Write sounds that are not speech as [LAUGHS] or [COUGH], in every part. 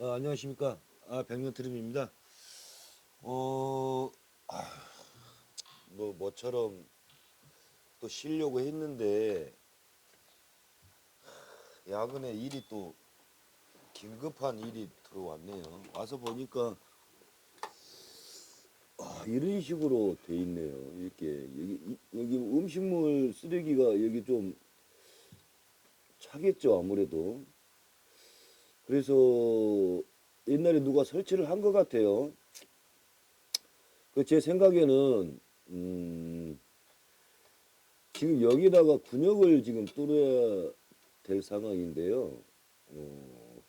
어, 안녕하십니까. 아, 백년 트림입니다. 어, 아, 뭐, 뭐처럼 또 쉬려고 했는데, 야근에 일이 또 긴급한 일이 들어왔네요. 와서 보니까, 아, 이런 식으로 돼 있네요. 이렇게. 여기, 이- 여기 음식물 쓰레기가 여기 좀 차겠죠, 아무래도. 그래서 옛날에 누가 설치를 한 것 같아요. 그 제 생각에는 음, 지금 여기다가 군역을 지금 뚫어야 될 상황인데요. 어,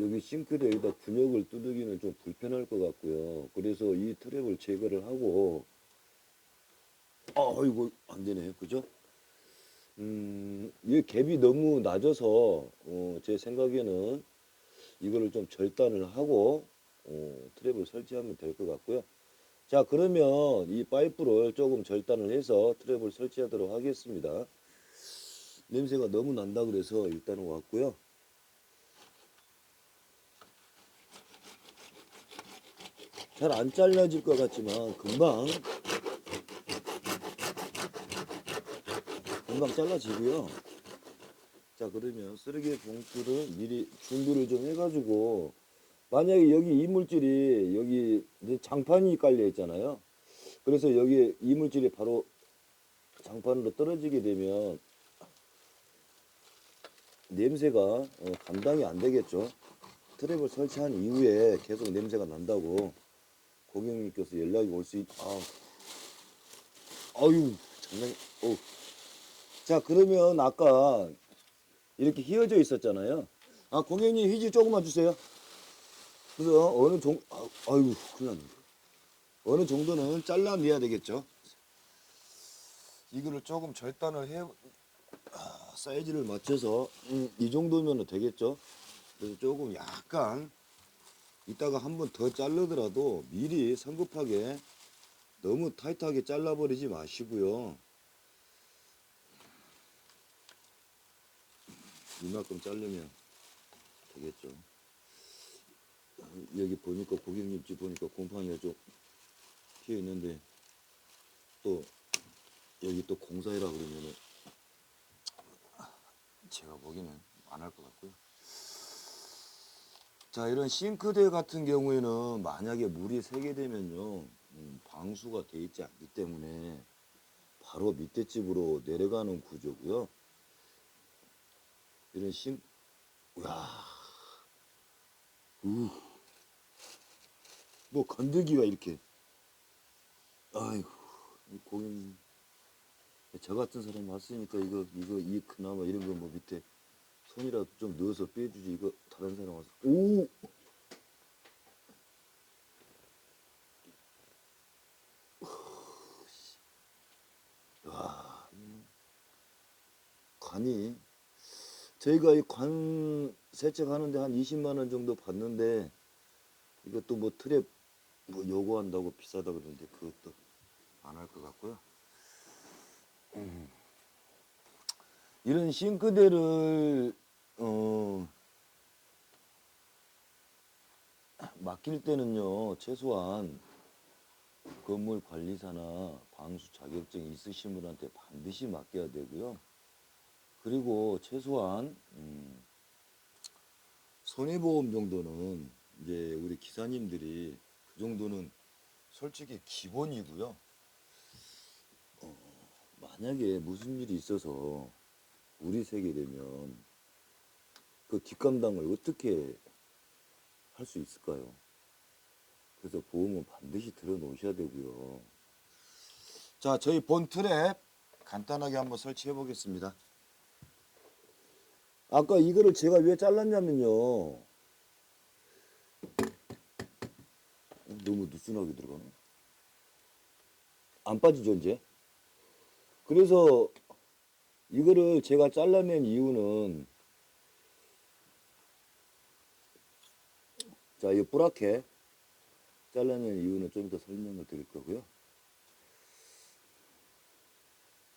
여기 싱크대 여기다 군역을 뚫기는 좀 불편할 것 같고요. 그래서 이 트랩을 제거를 하고, 아, 이거 안 되네요. 그죠? 음, 이 갭이 너무 낮아서, 어, 제 생각에는 이거를 좀 절단을 하고, 어, 트랩을 설치하면 될 것 같고요. 자, 그러면 이 파이프를 조금 절단을 해서 트랩을 설치하도록 하겠습니다. 냄새가 너무 난다 그래서 일단은 왔고요. 잘 안 잘라질 것 같지만 금방 금방 잘라지고요. 자 그러면 쓰레기 봉투를 미리 준비를 좀 해가지고 만약에 여기 이물질이 여기 장판이 깔려 있잖아요. 그래서 여기 이물질이 바로 장판으로 떨어지게 되면 냄새가 어, 감당이 안 되겠죠. 트랩을 설치한 이후에 계속 냄새가 난다고 고객님께서 연락이 올 수 있, 아, 아유, 장난, 어. 자, 그러면 아까 이렇게 휘어져 있었잖아요. 아, 고객님 휴지 조금만 주세요. 그래서 어느 정, 아, 아유, 큰일 났네. 어느 정도는 잘라내야 되겠죠. 이거를 조금 절단을 해, 아, 사이즈를 맞춰서, 음, 이 정도면 되겠죠. 그래서 조금 약간, 이따가 한 번 더 자르더라도 미리 성급하게 너무 타이트하게 잘라버리지 마시고요. 이만큼 자르면 되겠죠. 여기 보니까 고객님 집 보니까 곰팡이가 좀 피어 있는데 또 여기 또 공사해라 그러면은 제가 보기는 안 할 것 같고요. 자 이런 싱크대 같은 경우에는 만약에 물이 새게 되면요 음, 방수가 돼 있지 않기 때문에 바로 밑에 집으로 내려가는 구조고요. 이런 싱, 야, 우, 뭐 건들기가 이렇게, 아이고, 이 고객님, 저 같은 사람이 왔으니까 이거 이거 이 그나마 이런 거 뭐 밑에 손이라도 좀 넣어서 빼주지. 이거 다른 사람 와서. 오, 와, 관이 저희가 이 관 세척하는데 한 20만 원 정도 받는데 이것도 뭐 트랩 뭐 요구한다고 비싸다 그러는데 그것도 안 할 것 같고요. 음. 이런 싱크대를 어 맡길 때는요 최소한 건물 관리사나 방수 자격증이 있으신 분한테 반드시 맡겨야 되고요. 그리고 최소한 음, 손해보험 정도는 이제 우리 기사님들이 그 정도는 솔직히 기본이고요. 어, 만약에 무슨 일이 있어서 우리 세게 되면 그 뒷감당을 어떻게 할 수 있을까요? 그래서 보험은 반드시 들어 놓으셔야 되고요. 자, 저희 본 트랩 간단하게 한번 설치해 보겠습니다. 아까 이거를 제가 왜 잘랐냐면요. 어, 너무 느슨하게 들어가네. 안 빠지죠, 이제? 그래서 이거를 제가 잘라낸 이유는 자, 이 뿌랗게 잘라낸 이유는 좀 이따 설명을 드릴 거고요.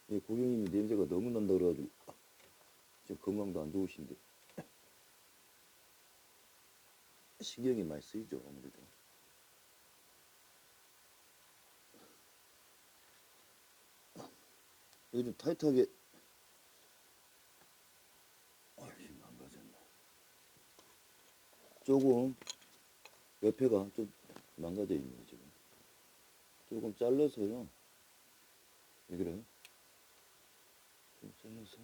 이 고객님이 냄새가 너무 난다 그래가지고 지금 건강도 안 좋으신데 신경이 많이 쓰이죠 아무래도. 여기 좀 타이트하게. 아이 망가졌네. 조금 옆에가 좀 망가져 있네요 지금. 조금 잘라서요. 왜 그래요? 좀 잘라서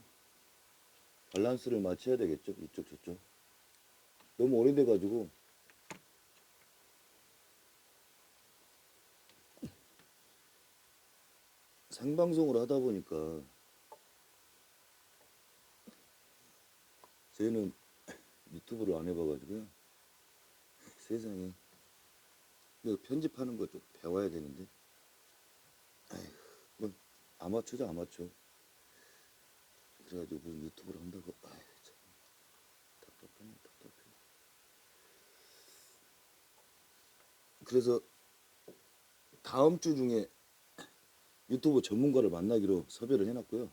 밸런스를 맞춰야 되겠죠? 이쪽 저쪽. 너무 오래돼 가지고. 생방송을 하다 보니까 저희는 유튜브를 안 해봐가지고요. 세상에. 이거 편집하는 거 좀 배워야 되는데. 아휴 뭐 아마추어죠 아마추어 그래가지고 무슨 유튜브를 한다고 아휴 참 답답하네 답답해 그래서 다음 주 중에 유튜브 전문가를 만나기로 섭외를 해놨고요.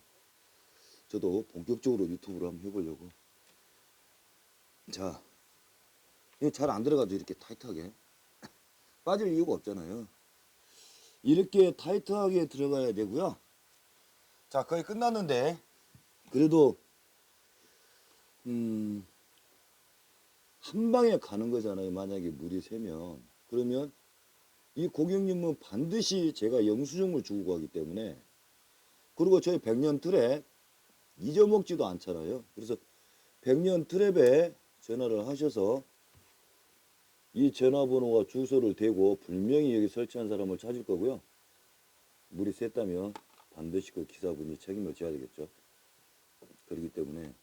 저도 본격적으로 유튜브를 한번 해보려고. 자, 이거 잘 안 들어가죠 이렇게 타이트하게. [LAUGHS] 빠질 이유가 없잖아요. 이렇게 타이트하게 들어가야 되고요. 자, 거의 끝났는데 그래도 음, 한 방에 가는 거잖아요. 만약에 물이 새면 그러면 이 고객님은 반드시 제가 영수증을 주고 가기 때문에 그리고 저희 백년 트랩 잊어먹지도 않잖아요. 그래서 백년 트랩에 전화를 하셔서 이 전화번호와 주소를 대고 분명히 여기 설치한 사람을 찾을 거고요. 물이 샜다면 반드시 그 기사분이 책임을 져야 되겠죠. 그렇기 때문에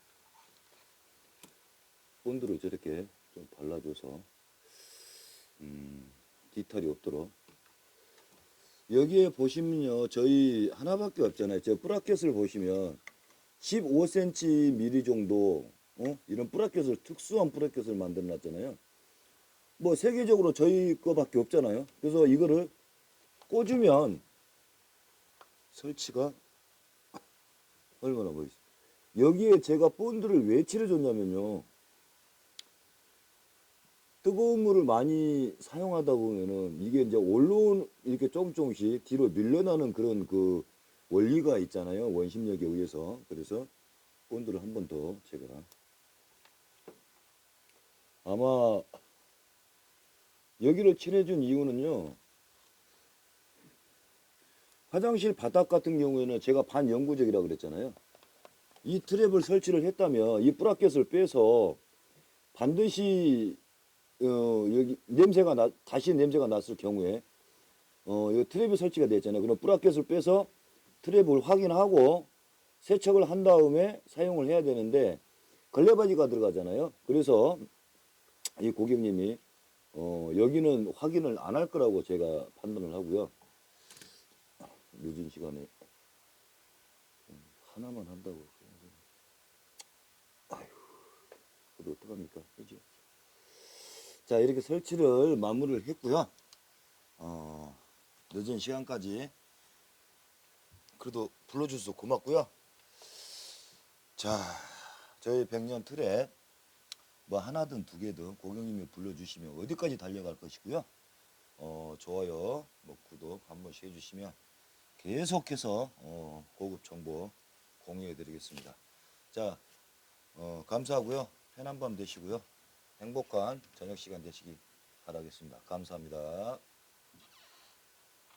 본드를 저렇게 좀 발라줘서 음, 깃털이 없도록. 여기에 보시면요 저희 하나밖에 없잖아요. 저 브라켓을 보시면 15cm 정도 어? 이런 브라켓을 특수한 브라켓을 만들어 놨잖아요. 뭐 세계적으로 저희 거밖에 없잖아요. 그래서 이거를 꽂으면 설치가 얼마나 멋있어 여기에 제가 본드를 왜 칠해줬냐면요. 뜨거운 물을 많이 사용하다 보면은 이게 이제 올라온 이렇게 조금 조금씩 뒤로 밀려나는 그런 그 원리가 있잖아요. 원심력에 의해서. 그래서 본드를 한 번 더 제가 아마 여기를 칠해준 이유는요. 화장실 바닥 같은 경우에는 제가 반영구적이라 그랬잖아요 이 트랩을 설치를 했다면 이 브라켓을 빼서 반드시 어, 여기 냄새가 나, 다시 냄새가 났을 경우에 어, 이 트랩이 설치가 됐잖아요. 그럼 브라켓을 빼서 트랩을 확인하고 세척을 한 다음에 사용을 해야 되는데 걸레바지가 들어가잖아요. 그래서 이 고객님이 어, 여기는 확인을 안 할 거라고 제가 판단을 하고요. 늦은 시간에 음, 하나만 한다고. 아휴, 그래도 어떡합니까? 그죠? 자 이렇게 설치를 마무리를 했고요. 어, 늦은 시간까지 그래도 불러주셔서 고맙고요. 자 저희 백년 틀에 뭐 하나든 두 개든 고객님이 불러주시면 어디까지 달려갈 것이고요. 어, 좋아요 뭐 구독 한 번씩 해주시면 계속해서 어, 고급 정보 공유해 드리겠습니다. 자 어, 감사하고요 편한 밤 되시고요 행복한 저녁 시간 되시기 바라겠습니다. 감사합니다.